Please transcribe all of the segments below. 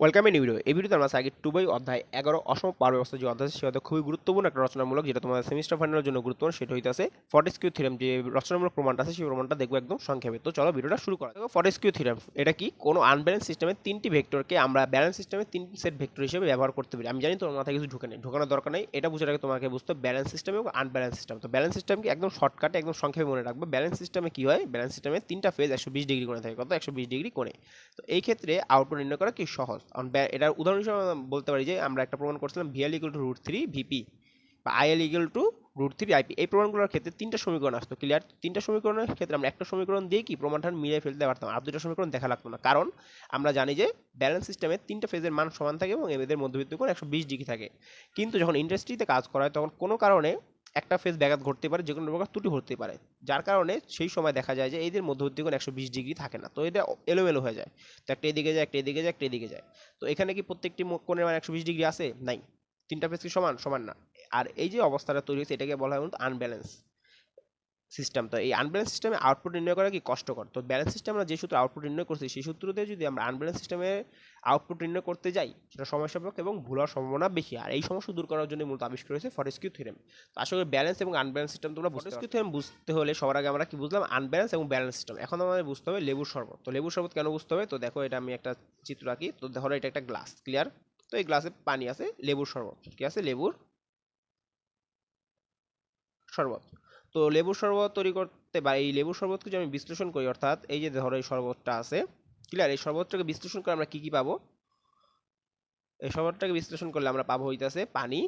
Welcome in video. এই ভিডিওতে আমরা সার্কিট টু বাই অধ্যায় এগারো অসম পাওয়ার ব্যবস্থা যে অধ্যায় অধ্যায় খুবই গুরুত্বপূর্ণ, একটা রচনামূলক, যেটা তোমাদের সেমিস্টার ফাইনালের জন্য গুরুত্বপূর্ণ, সেটা হইতেছে ফর্টিস্কিউ থিরাম যে রচনামূলক প্রমাণটা আছে, সেই প্রমাণটা দেখব একদম সংক্ষেপে। তো চলো ভিডিওটা শুরু করা দেখো ফর্টিস্কিউ থিরাম এটা কি? কোনো আনব্যালেন্স সিস্টেমের তিনটি ভেক্টরকে আমরা ব্যালেন্স সিস্টেমের তিন সেট ভেক্টর হিসেবে ব্যবহার করতে পারি। আমি জানি তোমার মাথায় কিছু ঢুকে নেই, ঢোকানোর দরকার নেই। এটা বুঝে রাখে তোমাকে বুঝতে ব্যালেন্স সিস্টেম এবং আনব্যালেন্স সিস্টেম তো ব্যালেন্স সিস্টেমকে একদম শর্টকাটে একদম সংক্ষেপে মনে রাখবে। ব্যালেন্স সিস্টেমে কি হয়? ব্যালেন্স সিস্টেমে তিনটা ফেজ একশো বিশ ডিগ্রি কোণে থাকে। কত? একশো বিশ ডিগ্রি কোণে। তো এই ক্ষেত্রে আউটপুট নির্ণয় করা কি সহজ? এটার উদাহরণ হিসেবে বলতে পারি যে আমরা একটা প্রমাণ করছিলাম VL equal to root three VP বা IL equal to root three IP এই প্রমাণগুলোর ক্ষেত্রে তিনটা সমীকরণ আসতো ক্লিয়ার তিনটা সমীকরণের ক্ষেত্রে আমরা একটা সমীকরণ দিয়ে কি প্রমাণটা মিলিয়ে ফেলতে পারতাম, আর দুটো সমীকরণ দেখা লাগতো না। কারণ আমরা জানি যে ব্যালেন্স সিস্টেমে তিনটা ফেজের মান সমান থাকে এবং এদের মধ্যবিত্ত কোণ একশো বিশ ডিগ্রি থাকে। কিন্তু যখন ইন্ডাস্ট্রিতে কাজ করা হয়, তখন কোনো কারণে একটা ফেজ ব্যাঘাত ঘটতে পারে যে কোনো প্রকার ত্রুটি ঘটতে পারে। যার কারণে সেই সময় দেখা যায় যে এদের মধ্যবর্তী কোণ একশো বিশ ডিগ্রি থাকে না। তো এটা এলোমেলো হয়ে যায়। তো একটা এদিকে যায়, একটা এদিকে যায়, একটা এদিকে যায়। তো এখানে কি প্রত্যেকটি কোণের মানে একশো বিশ ডিগ্রি আছে? নাই। তিনটা ফেজ কি সমান? সমান না। আর এই যে অবস্থাটা তৈরি হয়েছে, এটাকে বলা হয় মূলত আনব্যালেন্স সিস্টেম তো এই আনব্যালেন্স সিস্টেমে আউটপুট নির্ণয় করা কি কষ্টকর? তো ব্যালেন্স সিস্টেম আমরা যে সূত্র আউটপুট নির্ণয় করছি সেই সূত্রতে যদি আমরা আনব্যালেন্স সিস্টেমে আউটপুট নির্ণয় করতে যাই সেটা সময় সাপেক্ষ এবং ভুল হওয়ার সম্ভাবনা বেশি। আর এই সমস্যা দূর করার জন্য মূলত আবিষ্কার হয়েছে ফরেস্কিউ থিওরেম তো আসলে ব্যালেন্স এবং আনব্যালেন্স সিস্টেম তোমরা ফরেস্কিউ থিওরেম বুঝতে হলে সবার আগে আমরা কি বুঝলাম? আনব্যালেন্স এবং ব্যালেন্স সিস্টেম এখন আমাদের বুঝতে হবে লেবুর শরবত। তো লেবুর শরবত কেন বুঝতে হবে? তো দেখো এটা আমি একটা চিত্র আঁকি। তো ধরো এটা একটা গ্লাস ক্লিয়ার তো এই গ্লাসে পানি আছে লেবুর শরবত। কি আছে? লেবুর শরবত। তো লেবুর শরবত তৈরি করতে বা এই লেবুর শরবতকে যদি আমি বিশ্লেষণ করি, অর্থাৎ এই যে ধরো এই শরবতটা আছে ক্লিয়ার এই শরবতটাকে বিশ্লেষণ করে আমরা কি কি পাবো? এই শরবতটাকে বিশ্লেষণ করলে আমরা পাবো হইতাছে পানি,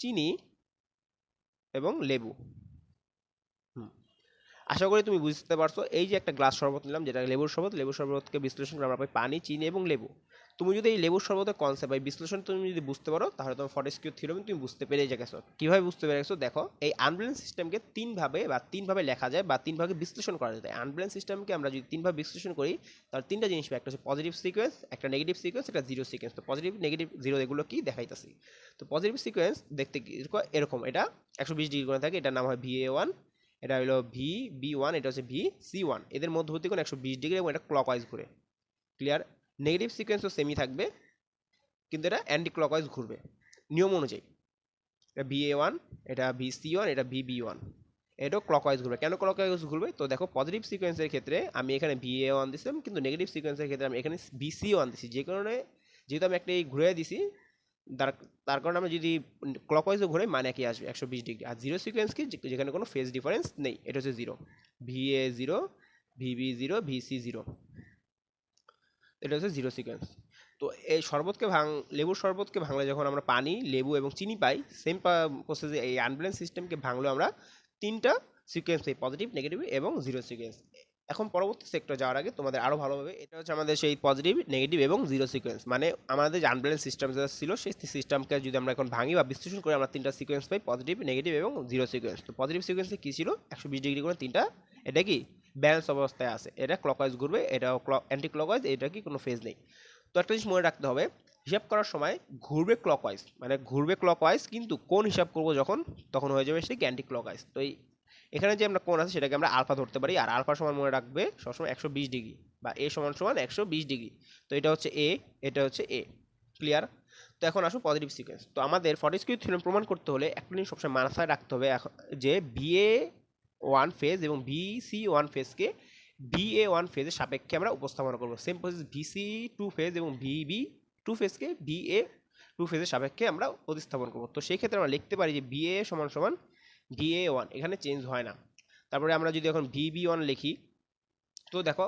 চিনি এবং লেবু। আশা করি তুমি বুঝতে পারছ, এই যে একটা গ্লাস শরবত নিলাম, যেটা লেবুর শরবত, লেবুর শরবতকে বিশ্লেষণ করে আমরা পাই পানি, চিনি এবং লেবু। তুমি যদি এই লেবুর শরবতের কনসেপ্ট বা বিশ্লেষণ তুমি যদি বুঝতে পারো, তাহলে তোমার ফরেস্কিউ থিওরেম তুমি বুঝতে পেরে গেছো। কীভাবে বুঝতে পেরে গেছো? দেখো, এই আনব্যালেন্স সিস্টেমকে তিনভাবে বা তিনভাবে লেখা যায় বা তিনভাবে বিশ্লেষণ করা যায়। আনব্যালেন্স সিস্টেমকে আমরা যদি তিনভাবে বিশ্লেষণ করি, তাহলে তিনটা জিনিস একটা হচ্ছে পজিটিভ সিকোয়েন্স একটা নেগেটিভ সিকোয়েন্স একটা জিরো সিকোয়েন্স তো পজিটিভ নেগেটিভ জিরো এগুলো কি? দেখাইতেছি। তো পজিটিভ সিকোয়েন্স দেখতে এরকম এটা একশো বিশ ডিগ্রি করে থাকে। এটার নাম হয় ভি এ ওয়ান এটা হলো ভি বি ওয়ান এটা হচ্ছে ভি সি ওয়ান এদের মধ্যবর্তী কোণ একশো বিশ ডিগ্রি এবং এটা ক্লকওয়াইজ ঘুরে। ক্লিয়ার নেগেটিভ সিকোয়েন্সও সেমই থাকবে, কিন্তু এটা অ্যান্টি ক্লকওয়াইজ ঘুরবে। নিয়ম অনুযায়ী। এটা ভি এ ওয়ান এটা ভি সি ওয়ান এটা ভি বি ওয়ান এটাও ক্লকওয়াইজ ঘুরবে। কেন ক্লকওয়াইজ ঘুরবে? তো দেখো পজিটিভ সিকোয়েন্সের ক্ষেত্রে আমি এখানে ভি এ ওয়ান দিছিলাম, কিন্তু নেগেটিভ সিকোয়েন্সের ক্ষেত্রে আমি এখানে ভি সি ওয়ান দিছি। যে কারণে, যেহেতু আমি একটা এই ঘুরে দিছি, তার কারণে আমরা যদি ক্লকওয়াইজও ঘুরে মানে কি আসবে, একশো বিশ ডিগ্রি। আর জিরো সিকোয়েন্স কি? যেখানে কোনো ফেজ ডিফারেন্স নেই, এটা হচ্ছে zero V A zero V B zero V C zero এটা হচ্ছে জিরো সিকোয়েন্স তো এই শরবতকে ভাঙ, লেবুর শরবতকে ভাঙলে যখন আমরা পানি, লেবু এবং চিনি পাই সেম প্রসেসে এই আনব্যালেন্স সিস্টেমকে ভাঙলেও আমরা তিনটা সিকোয়েন্স পাই পজিটিভ নেগেটিভ এবং জিরো সিকোয়েন্স এখন পরবর্তী সেক্টর যাওয়ার আগে তোমাদের আরও ভালোভাবে, এটা হচ্ছে আমাদের সেই পজিটিভ নেগেটিভ এবং জিরো সিকোয়েন্স মানে আমাদের যে আনব্যালেন্স সিস্টেম যেটা ছিল, সেই সিস্টেমকে যদি আমরা এখন ভাঙি বা বিশ্লেষণ করে আমরা তিনটা সিকোয়েন্স পাই পজিটিভ নেগেটিভ এবং জিরো সিকোয়েন্স তো পজিটিভ সিকোয়েন্সে কী ছিল? একশো বিশ ডিগ্রি করে তিনটা, এটা কি? ব্যালেন্স অবস্থায় আছে। এটা ক্লকওয়াইজ ঘুরবে, এটা অ্যান্টি ক্লকওয়াইজ এটা কি কোনো ফেজ নেই। তো একটা জিনিস মনে রাখতে হবে, হিসাব করার সময় ঘুরবে ক্লকওয়াইজ মানে ঘুরবে ক্লকওয়াইজ কিন্তু কোন হিসাব করব যখন, তখন হয়ে যাবে সে অ্যান্টি ক্লকওয়াইজ তো এই, এখানে যে আমরা কোন আছে সেটাকে আমরা আলফা ধরতে পারি, আর আলফা সমান মনে রাখবে সবসময় একশো বিশ ডিগ্রি, বা এ সমান সমান একশো বিশ ডিগ্রি। তো এটা হচ্ছে এ, এটা হচ্ছে এ ক্লিয়ার তো এখন আসুন পজিটিভ সিকোয়েন্স তো আমাদের ফর্টিস্কিউ থিওরেম প্রমাণ করতে হলে একটা জিনিস সবসময় মাথায় রাখতে হবে, এখন যে বিএ ওয়ান ফেজ এবং বিসি ওয়ান ফেজকে বিএ ওয়ান ফেজের সাপেক্ষে আমরা উপস্থাপন করব। Same process VC two phase এবং ভিবি টু ফেজকে বিএ টু ফেজের সাপেক্ষে আমরা প্রতিস্থাপন করব। তো সেই ক্ষেত্রে আমরা লিখতে পারি যে বিএ সমান সমান ভিএ ওয়ান এখানে চেঞ্জ হয় না। তারপরে আমরা যদি এখন ভিবি ওয়ান লিখি, তো দেখো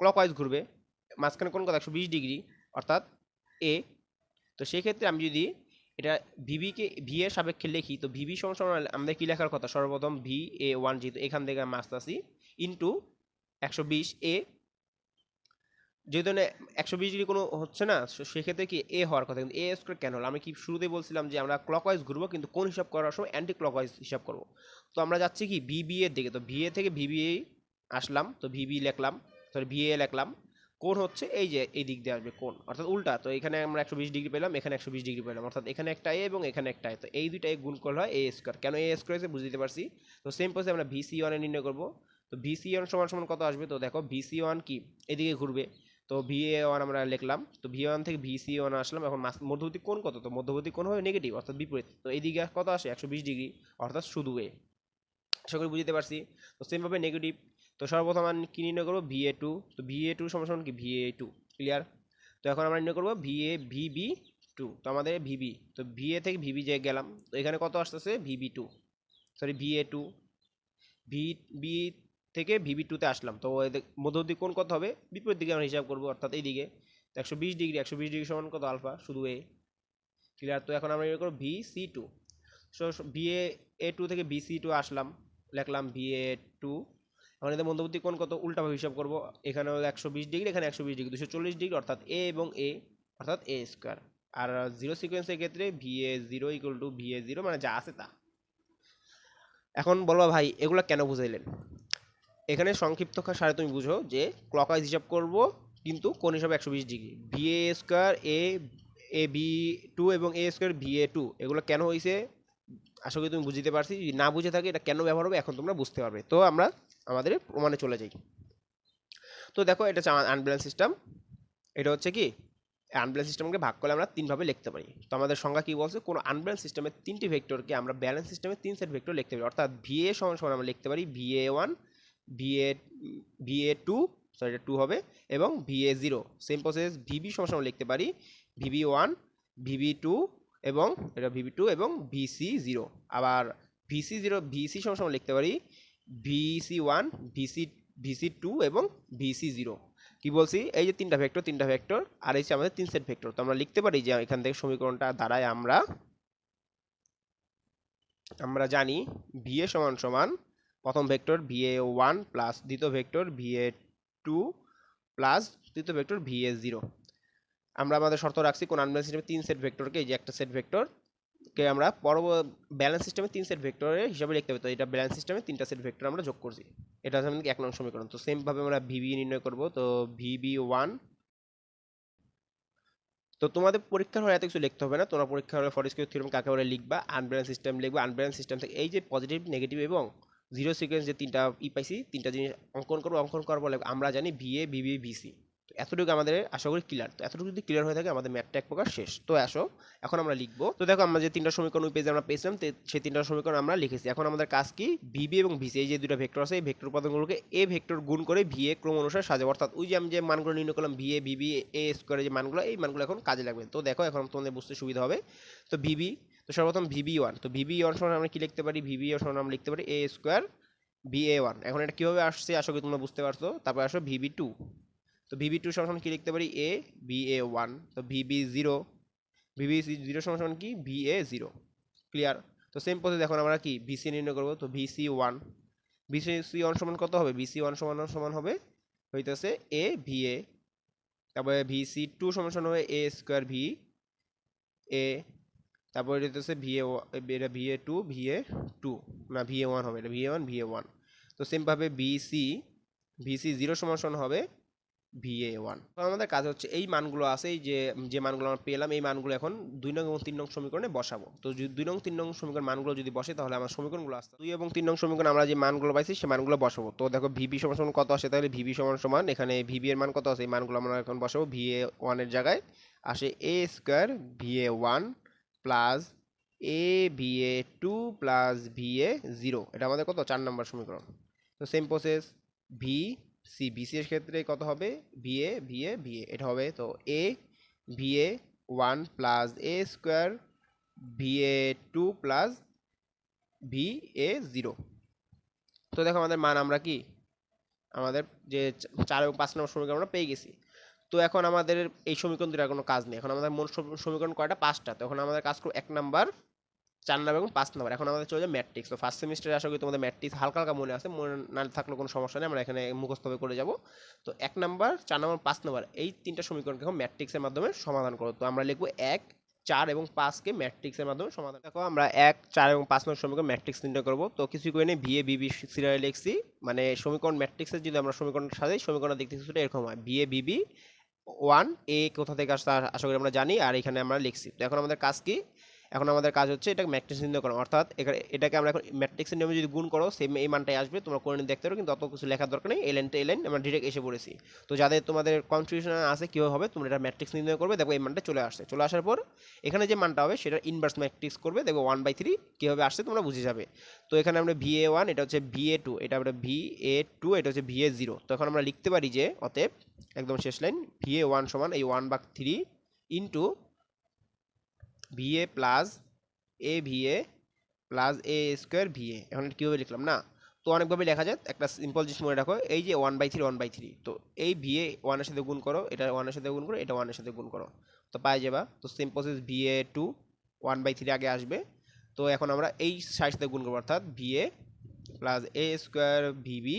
ক্লকওয়াইজ ঘুরবে, মাঝখানে কোন কথা, একশো বিশ ডিগ্রি, অর্থাৎ এ তো সেই ক্ষেত্রে আমি যদি এটা ভিবিকে, ভি এর সাপেক্ষে লিখি তো ভিবি সমান আমাদের কী লেখার কথা? সর্বপ্রথম ভি, এ ওয়ান যেহেতু এখান থেকে আমি আসতেছি ইন্টু একশো বিশ, এ যেহেতু একশো বিশ ডিগ্রি কোনো হচ্ছে না সেক্ষেত্রে কি এ হওয়ার কথা? কিন্তু এ স্কোয়ার কেন হলো? আমি কি শুরুতেই বলছিলাম যে আমরা ক্লকওয়াইজ ঘুরবো, কিন্তু কোন হিসাব করার সময় অ্যান্টি ক্লকওয়াইজ হিসাব করব? তো আমরা যাচ্ছি কি? বিবি এর দিকে, তো ভিএ থেকে ভিবিএ আসলাম, তো ভিবি লিখলাম সরি ভিএ লিখলাম। কোণ হচ্ছে এই যে এই দিক দিয়ে আসবে কোণ। অর্থাৎ উল্টা, তো এখানে আমরা একশো বিশ ডিগ্রি পেলাম, এখানে একশো বিশ ডিগ্রি পেলাম। অর্থাৎ এখানে একটা এ এবং এখানে একটা এ তো এই দুইটা এ গুণ করলে হয় এ স্কোয়ার কেন এ স্কোয়ার এসে বুঝতে পারছি? তো সেম প্রসেস আমরা ভিসি ওয়ানে নির্ণয় করব। তো ভিসি ওয়ান সমান সমান কত আসবে? তো দেখো ভিসি ওয়ান কি? এদিকে ঘুরবে। তো ভি এ ওয়ান আমরা লিখলাম। তো ভি ওয়ান থেকে ভিসি ওয়ান আসলাম। এখন মধ্যবর্তী কোণ কত? তো মধ্যবর্তী কোণ হবে নেগেটিভ অর্থাৎ বিপরীত। তো এইদিকে কত আসে? একশো বিশ ডিগ্রি, অর্থাৎ শুধু এ আশা করি বুঝতে পারছি। তো সেমভাবে নেগেটিভ তো সর্বপ্রথম আমি কি নির্ণয় করব? ভিএ টু তো ভিএ টু সমান কি? ভিএ টু ক্লিয়ার তো এখন আমরা নির্ণয় করব ভিএ ভিবি টু তো আমাদের ভিবি তো ভিএ থেকে ভিবি যে গেলাম, তো এখানে কত আসতেছে? VB two sorry VA two V B থেকে ভিবি টুতে আসলাম। তো এদের মধ্যবর্তী কোণ কত হবে? বিপরীত দিকে আমরা হিসাব করব, অর্থাৎ এইদিকে। তো একশো বিশ ডিগ্রি, একশো বিশ ডিগ্রি সমান কত? আলফা, শুধু এ ক্লিয়ার তো এখন আমরা করব V C two so VA A two থেকে বি সি টু আসলাম। লিখলাম ভিএ টু এখন এদের মধ্যবর্তী কোণ কত? উল্টাভাবে হিসাব করব। এখানে হলো একশো বিশ ডিগ্রি, এখানে একশো বিশ ডিগ্রি, দুশো চল্লিশ ডিগ্রি, অর্থাৎ এ এবং এ অর্থাৎ এ স্কোয়ার আর জিরো সিকোয়েন্সের ক্ষেত্রে VA zero equal to VA zero মানে যা আছে তা। এখন বলবা ভাই, এগুলো কেন বুঝাইলেন? এখানে সংক্ষিপ্ত সারে তুমি বুঝো যে ক্লকওয়াইজ হিসাব করব, কিন্তু কোন হিসাবে একশো বিশ degree. V A square A A B two এবং A square V A two এগুলো কেন হয়েছে আশা করি তুমি বুঝতে পারছি। যদি না বুঝে থাকে, এটা কেন ব্যবহার হবে? এখন তোমরা বুঝতে পারবে। তো আমরা আমাদের প্রমাণে চলে যাই। তো দেখো, এটা হচ্ছে আনব্যালেন্স সিস্টেম এটা হচ্ছে কি? আনব্যালেন্স সিস্টেমকে ভাগ করলে আমরা তিনভাবে লিখতে পারি। তো আমাদের সংজ্ঞা কি বলছে? কোনো আনব্যালেন্স সিস্টেমের তিনটি ভেক্টরকে আমরা ব্যালেন্স সিস্টেমে তিন সেট ভেক্টর লিখতে পারি। অর্থাৎ ভিএ সমান সমান আমরা লিখতে পারি VA one VA VA two sorry এটা টু হবে, এবং VA zero same process VB সমান সমান লিখতে পারি ভিবি ওয়ান ভিবি টু এবং এটা ভিবি টু এবং ভিসি জিরো আবার ভিসি জিরো ভিসি সমান লিখতে পারি VC one VC VC two এবং ভিসি জিরো কি বলছি? এই যে তিনটা ভেক্টর তিনটা ভেক্টর আর এই আমাদের তিন সেট ভেক্টর তো আমরা লিখতে পারি যে এখান থেকে সমীকরণটা দ্বারাই আমরা আমরা জানি ভিএ সমান সমান প্রথম ভেক্টর ভিএ ওয়ান প্লাস দ্বিতীয় ভেক্টর ভিএ টু প্লাস তৃতীয় ভেক্টর ভিএ জিরো আমরা আমাদের শর্ত রাখছি কোন আনব্যালেন্স সিস্টেমে তিন সেট ভেক্টরকে এই যে একটা সেট ভেক্টর কে আমরা পরব ব্যালেন্স সিস্টেমে তিন সেট ভেক্টরের হিসাবে লিখতে হবে। তো এটা ব্যালেন্স সিস্টেমে তিনটা সেট ভেক্টর আমরা যোগ করছি। এটা হচ্ছে আমাদের এক নং সমীকরণ। তো সেম ভাবে আমরা ভিবি নির্ণয় করব। তো ভিবি ওয়ান তো তোমাদের পরীক্ষার হলে এত কিছু লিখতে হবে না। তোমরা পরীক্ষা হলে ফরেস্কিউ থিওরাম কাকে বলে লিখবা আনব্যালেন্স সিস্টেম লিখবা। আনব্যালেন্স সিস্টেম থেকে এই যে পজিটিভ নেগেটিভ এবং জিরো সিকোয়েন্স যে তিনটা ই পাইছি, তিনটা জিনিস অঙ্কন করব, অঙ্কন করার বলে আমরা জানি ভিএ বিবি ভিসি এতটুকু আমাদের, আশা করি ক্লিয়ার তো এতটুকু যদি ক্লিয়ার হয়ে থাকে, আমাদের ম্যাথটা এক প্রকার শেষ। তো আসো, এখন আমরা লিখব। তো দেখো, আমরা যে তিনটা সমীকরণ ওই পেজে আমরা পেয়েছিলাম সেই তিনটা সমীকরণ আমরা লিখেছি। এখন আমাদের কাজ কি? ভিবি এবং ভিসি এই যে দুটো ভেক্টর আছে, এই ভেক্টর উপাদানগুলোকে এ ভেক্টর গুণ করে ভি এ ক্রম অনুসারে সাজাবো। অর্থাৎ ওই যে আমি যে মানগুলো নির্ণয় করলাম ভিএ ভিবি এ স্কোয়ারে যে মানগুলো, এই মানগুলো এখন কাজে লাগবে। তো দেখো, এখন তোমাদের বুঝতে সুবিধা হবে। তো ভিবি তো সর্বপ্রথম ভিবি ওয়ান তো ভিবি ওয়ান সমান আমরা কি লিখতে পারি? ভিবি ওয়ান সমান আমরা লিখতে পারি A square V A one এখন এটা কীভাবে আসছে? আশা করি তোমরা বুঝতে পারছ। তারপর আসো ভিবি টু তো ভিবি টু সমান কি লিখতে পারি? এ বি এ ওয়ান তো ভিবি জিরো ভিবি জিরো সমান কি? ভি এ জিরো ক্লিয়ার তো সেম প্রসেস এখন আমরা কি? ভিসি নির্ণয় করব, তো VC one VC C one সমান কত হবে? ভিসি ওয়ান সমান সমান হবে হইতেছে এ ভি এ তারপরে ভিসি টু সমান হবে এ স্কোয়ার ভি এ তারপরে এটা হচ্ছে ভিএ এটা ভিএ টু ভিএ টু না ভিএ ওয়ান হবে, এটা ভিএ ওয়ান ভিএ ওয়ান তো সেমভাবে বিসি ভিসি জিরো সমান সমান হবে ভিএ ওয়ান তো আমাদের কাজ হচ্ছে এই মানগুলো আছে, এই যে যে মানগুলো আমরা পেলাম, এই মানগুলো এখন দুই নং এবং তিন নং সমীকরণে বসাবো। তো দুই নং, তিন নং সমীকরণ মানগুলো যদি বসে, তাহলে আমার সমীকরণগুলো আসতে দুই এবং তিন নং সমীকরণ আমরা যে মানগুলো পাইছি সেই মানগুলো বসাবো। তো দেখো ভিবি সমান সমান কত আসে? তাহলে ভিবি সমান সমান, এখানে ভিবি এর মান কত আছে? এই মানগুলো আমরা এখন বসাবো ভিএ ওয়ানের জায়গায়। আসে A square VA one plus A VA two plus VA zero এটা আমাদের কত? চার নম্বর সমীকরণ। তো same process V C BC এর ক্ষেত্রে কত হবে? ভিএ ভিএ ভিএ এটা হবে তো A VA one plus A square VA two plus V A zero. তো দেখো আমাদের মান আমরা কি? আমাদের যে চার এবং পাঁচ নম্বর সমীকরণ আমরা পেয়ে গেছি। তো এখন আমাদের এই সমীকরণ দুটার কোনো কাজ নেই। এখন আমাদের সম- সমীকরণ কয়টা? পাঁচটা। তো এখন আমাদের কাজ করব এক নাম্বার চার নাম্বার এবং পাঁচ নাম্বার এখন আমাদের চলে ম্যাট্রিক্স তো ফার্স্ট সেমিস্টারে করি তোমাদের ম্যাট্রিক্স হালকা হালকা মনে আছে। মনে না থাকলে কোনো সমস্যা নেই। আমরা এখানে মুখস্থভাবে করে যাব। তো এক নাম্বার চার নাম্বার পাঁচ নাম্বার এই তিনটা সমীকরণকে এখন ম্যাট্রিক্সের মাধ্যমে সমাধান করো। তো আমরা লিখব এক, চার এবং পাঁচকে ম্যাট্রিক্সের মাধ্যমে সমাধান দেখো, আমরা এক, চার এবং পাঁচ নম্বর সমীকরণ ম্যাট্রিক্স নির্ণয় করব। তো কিছু করে নিয়ে ভিএ বিবি সিরিয়ালে লিখছি মানে সমীকরণ ম্যাট্রিক্সের যদি আমরা সমীকরণ সাজাই সমীকরণ দেখতে কিছুটা এরকম হয়। বিএ বিবি ওয়ান এ কোথা থেকে আসতে আশা করি আমরা জানি। আর এখানে আমরা লিখছি। তো এখন আমাদের কাজ কি? এখন আমাদের কাজ হচ্ছে এটাকে ম্যাট্রিক্স নির্ণয় করা। অর্থাৎ এখানে এটাকে আমরা এখন ম্যাট্রিক্সের নিয়মে যদি গুণ করো সেম এই মানটাই আসবে, তোমরা করে দেখতে পারো, কিন্তু অত কিছু লেখার দরকার নেই। এই লাইনটা এই লাইন আমরা ডিরেক্ট এসে পড়েছি। তো যাদের তোমাদের কনফিউশন আছে কীভাবে হবে, তোমরা এটা ম্যাট্রিক্স নির্ণয় করবে। দেখো এই মানটা চলে আসছে। চলে আসার পর এখানে যে মানটা হবে, সেটা ইনভার্স ম্যাট্রিক্স করবে। দেখো ওয়ান বাই থ্রি কীভাবে আসছে তোমরা বুঝে যাবে। তো এখানে আমরা ভি এ ওয়ান এটা হচ্ছে ভি এ টু এটা আমরা ভি এ টু এটা হচ্ছে ভি এ জিরো তো এখন আমরা লিখতে পারি যে, অতএব একদম শেষ লাইন ভি এ ওয়ান সমান এই one by three into V A plus A V A plus A square V A এখন কীভাবে লিখলাম? না, তো অনেকভাবে লেখা যায়। একটা সিম্পল জিনিস মনে রাখো, এই যে one by three one by three তো এই ভি এ ওয়ানের সাথে গুণ করো, এটা ওয়ানের সাথে গুণ করো, এটা ওয়ানের সাথে গুণ করো। তো পাই যাবা, তো same process V A two one by three আগে আসবে। তো এখন আমরা এই সাইড সাথে গুণ করব, অর্থাৎ V A plus A square VB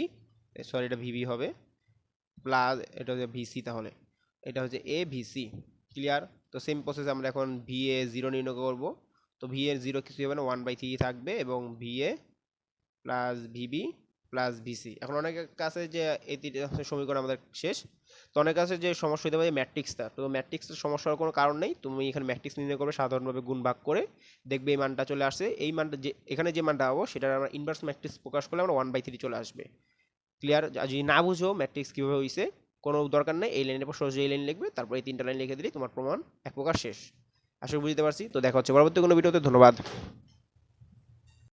sorry এটা ভিবি হবে প্লাস এটা হচ্ছে ভিসি তাহলে। এটা হচ্ছে এ ভিসি ক্লিয়ার তো সেম প্রসেস আমরা এখন ভি এ জিরো নির্ণয় করব। তো ভি এর জিরো কিছু হবে না ওয়ান বাই থ্রি থাকবে এবং V A plus VB plus VC এখন অনেকের কাছে যে এই তিনটে সমীকরণ আমাদের শেষ। তো অনেক কাছে যে সমস্যা হতে পারে ম্যাট্রিক্সটা তো ম্যাট্রিক্সের সমস্যার কোনো কারণ নেই। তুমি এখানে ম্যাট্রিক্স নির্ণয় করবে, সাধারণভাবে গুণ ভাগ করে দেখবে এই মানটা চলে আসছে এই মানটা যে, এখানে যে মানটা পাবো সেটা আমরা ইনভার্স ম্যাট্রিক্স প্রকাশ করলে আমরা ওয়ান বাই থ্রি চলে আসবে। ক্লিয়ার যদি না বুঝো ম্যাট্রিক্স কীভাবে হয়েছে কোনো দরকার নেই, এই লাইনের পর সহজে এই লাইন লিখবে, তারপর এই তিনটা লাইন লিখে দিলেই তোমার প্রমাণ এক প্রকার শেষ। আশা বুঝতে পারছি। তো দেখা হচ্ছে পরবর্তী কোনো ভিডিওতে ধন্যবাদ।